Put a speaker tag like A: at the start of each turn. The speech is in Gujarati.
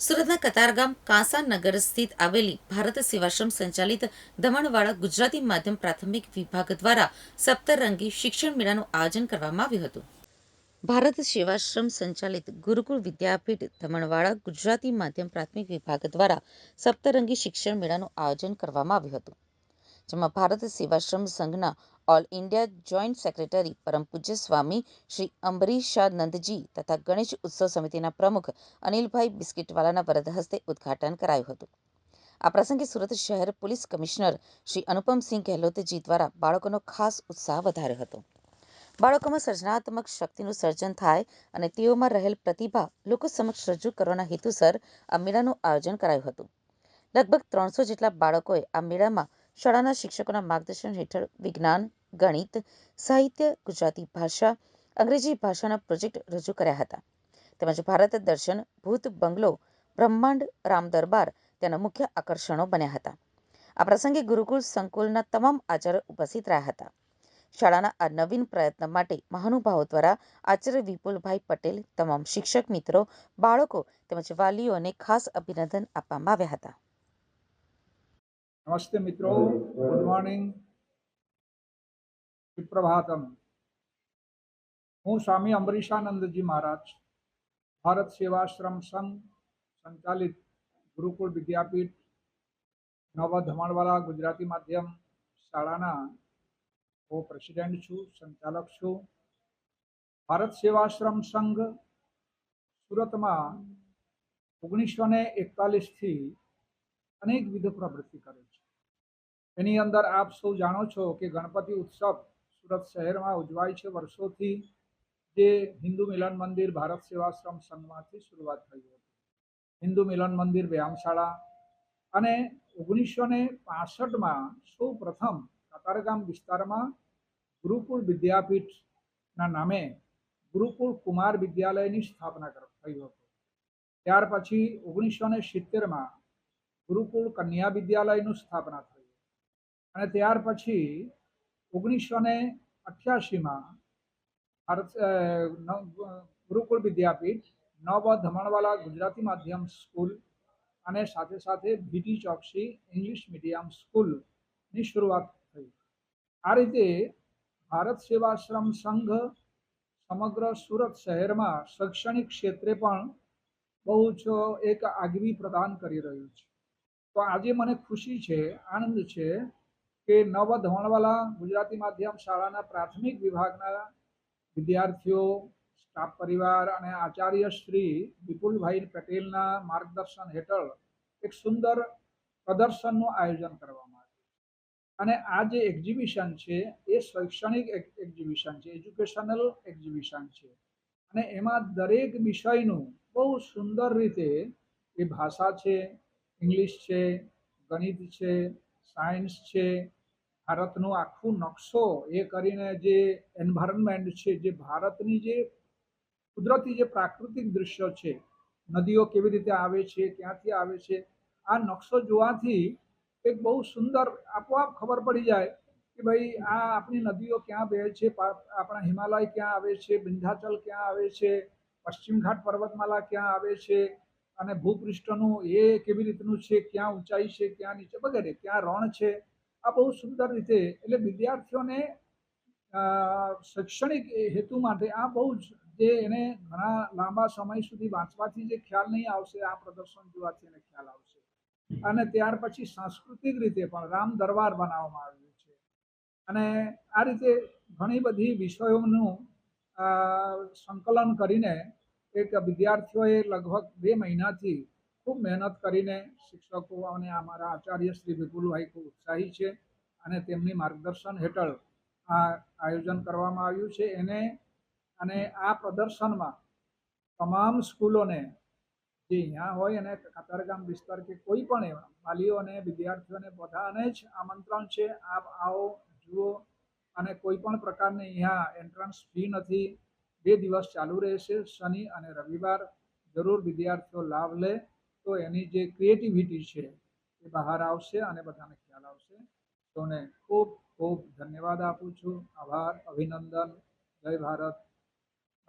A: સુરતના કતારગામ કાંસાનગર સ્થિત આવેલી ભારત સેવાશ્રમ સંચાલિત દમણવાળા ગુજરાતી માધ્યમ પ્રાથમિક વિભાગ દ્વારા સપ્તરંગી શિક્ષણ મેળાનું આયોજન કરવામાં આવ્યું હતું. ભારત સેવાશ્રમ સંચાલિત ગુરુકુળ વિદ્યાપીઠ દમણવાળા ગુજરાતી માધ્યમ પ્રાથમિક વિભાગ દ્વારા સપ્તરંગી શિક્ષણ મેળાનું આયોજન કરવામાં આવ્યું હતું, જેમાં ભારત સેવાશ્રમ સંઘના ઓલ ઇન્ડિયા જોઈન્ટ સેક્રેટરી પરમ પૂજ્ય સ્વામી શ્રી અંબરીશાનંદજી તથા ગણેશ ઉત્સવ સમિતિના પ્રમુખ અનિલભાઈ બિસ્કીટવાલાના વરદ હસ્તે ઉદ્ઘાટન કરાયું હતું. આ પ્રસંગે સુરત શહેર પોલીસ કમિશનર શ્રી અનુપમસિંહ ગહેલોતજી દ્વારા બાળકોનો ખાસ ઉત્સાહ વધાર્યો હતો. બાળકોમાં સર્જનાત્મક શક્તિનું સર્જન થાય અને તેઓમાં રહેલ પ્રતિભા લોકો સમક્ષ રજૂ કરવાના હેતુસર આ મેળાનું આયોજન કરાયું હતું. લગભગ ત્રણસો જેટલા બાળકોએ આ મેળામાં શાળાના શિક્ષકોના માર્ગદર્શન હેઠળ વિજ્ઞાન, ગણિત, સાહિત્ય, ગુજરાતી ભાષા, અંગ્રેજી ભાષાના પ્રોજેક્ટ રજૂ કર્યા હતા. તેમજ ભારત દર્શન, ભૂત, બંગલો, બ્રહ્માંડ, રામ દરબાર તેના મુખ્ય આકર્ષણો બન્યા હતા. આ પ્રસંગે ગુરુકુળ સંકુલના તમામ આચાર્ય ઉપસ્થિત રહ્યા હતા. શાળાના આ નવીન પ્રયત્ન માટે મહાનુભાવો દ્વારા આચાર્ય વિપુલભાઈ પટેલ, તમામ શિક્ષક મિત્રો, બાળકો તેમજ વાલીઓને ખાસ અભિનંદન આપવામાં આવ્યા હતા.
B: નમસ્તે મિત્રો ગુડ મોર્નિંગ સુપ્રભાતમ હું સ્વામી અંબરીશાનંદજી મહારાજ ભારત સેવાશ્રમ સંઘ સંચાલિત ગુરુકુળ વિદ્યાપીઠ નવ ધમણવાલા ગુજરાતી માધ્યમ શાળાના હું પ્રેસિડેન્ટ છું સંચાલક છું ભારત સેવાશ્રમ સંઘ સુરતમાં ઓગણીસો ને એકતાલીસથી અનેકવિધ પ્રવૃત્તિ કરે છે. એની અંદર આપ સૌ જાણો છો કે ગણપતિ ઉત્સવ સુરત શહેરમાં ઉજવાય છે વર્ષોથી, જે હિન્દુ મિલન મંદિર ભારત સેવાશ્રમ સંઘમાંથી શરૂઆત થઈ હતી. હિન્દુ મિલન મંદિર વ્યાયામશાળા અને ઓગણીસો ને પાસઠમાં સૌ પ્રથમ કતારગામ વિસ્તારમાં ગુરુકુળ વિદ્યાપીઠના નામે ગુરુકુળ કુમાર વિદ્યાલયની સ્થાપના થઈ હતી. ત્યાર પછી ઓગણીસો ને સિત્તેરમાં ગુરુકુળ કન્યા વિદ્યાલયનું સ્થાપના થઈ અને ત્યાર પછી ઓગણીસો ને અઠ્યાસીમાં ગુરુકુળ વિદ્યાપીઠ નવ ધમણવાલા ગુજરાતી માધ્યમ સ્કૂલ અને સાથે સાથે બીટી ચોકસી ઇંગ્લિશ મીડિયમ સ્કૂલની શરૂઆત થઈ. આ રીતે ભારત સેવાશ્રમ સંઘ સમગ્ર સુરત શહેરમાં શૈક્ષણિક ક્ષેત્રે પણ બહુ જ એક આગવી પ્રદાન કરી રહ્યું છે. તો આજે મને ખુશી છે, આનંદ છે કે નવ ધવણવાલા ગુજરાતી માધ્યમ શાળાના પ્રાથમિક વિભાગના વિદ્યાર્થીઓ, સ્ટાફ પરિવાર અને આચાર્ય શ્રી વિપુલભાઈ પટેલના માર્ગદર્શન હેઠળ એક સુંદર પ્રદર્શનનું આયોજન કરવામાં આવ્યું અને આ જે એક્ઝિબિશન છે એ શૈક્ષણિક એક્ઝિબિશન છે, એજ્યુકેશનલ એક્ઝિબિશન છે. અને એમાં દરેક વિષયનું બહુ સુંદર રીતે એ ભાષા છે ઇંગ્લિશ છે, ગણિત છે, સાયન્સ છે, ભારતનો આખો નકશો એ કરીને જે એન્વાયરમેન્ટ છે, જે ભારતની જે કુદરતી જે પ્રાકૃતિક દ્રશ્યો છે, નદીઓ કેવી રીતે આવે છે, ક્યાંથી આવે છે, આ નકશો જોવાથી એક બહુ સુંદર આપોઆપ ખબર પડી જાય કે ભાઈ આ આપણી નદીઓ ક્યાં વહે છે આપણા હિમાલય ક્યાં આવે છે વિંધ્યાચલ ક્યાં આવે છે, પશ્ચિમ ઘાટ પર્વતમાલા ક્યાં આવે છે અને ભૂપૃષ્ઠનું એ કેવી રીતનું છે, ક્યાં ઊંચાઈ છે, ક્યાં નીચે વગેરે, ક્યાં રણ છે, આ બહુ સુંદર રીતે એટલે વિદ્યાર્થીઓને શૈક્ષણિક હેતુ માટે આ બહુ જ જે એને ઘણા લાંબા સમય સુધી વાંચવાથી જે ખ્યાલ નહીં આવશે, આ પ્રદર્શન જોવાથી એને ખ્યાલ આવશે. અને ત્યાર પછી સાંસ્કૃતિક રીતે પણ રામ દરબાર બનાવવામાં આવ્યું છે. અને આ રીતે ઘણી બધી વિષયોનું સંકલન કરીને એક વિદ્યાર્થીઓએ લગભગ બે મહિનાથી ખૂબ મહેનત કરીને શિક્ષકો અને અમારા આચાર્ય શ્રી વિપુલભાઈ ખૂબ ઉત્સાહી છે અને તેમની માર્ગદર્શન હેઠળ આ આયોજન કરવામાં આવ્યું છે. એને અને આ પ્રદર્શનમાં તમામ સ્કૂલોને જે અહીંયા હોય અને કતારગામ વિસ્તાર કે કોઈ પણ એવા વાલીઓને, વિદ્યાર્થીઓને બધાને જ આમંત્રણ છે. આપ આવો, જુઓ અને કોઈ પણ પ્રકારની અહીંયા એન્ટ્રન્સ ફી નથી. બે દિવસ ચાલુ રહેશે, શનિ અને રવિવાર. જરૂર વિદ્યાર્થીઓ લાભ લે, તો એની જે ક્રિએટિવિટી છે એ બહાર આવશે અને બધાને ખ્યાલ આવશે. તોને ખૂબ ખૂબ ધન્યવાદ આપું છું. આભાર, અભિનંદન. જય ભારત.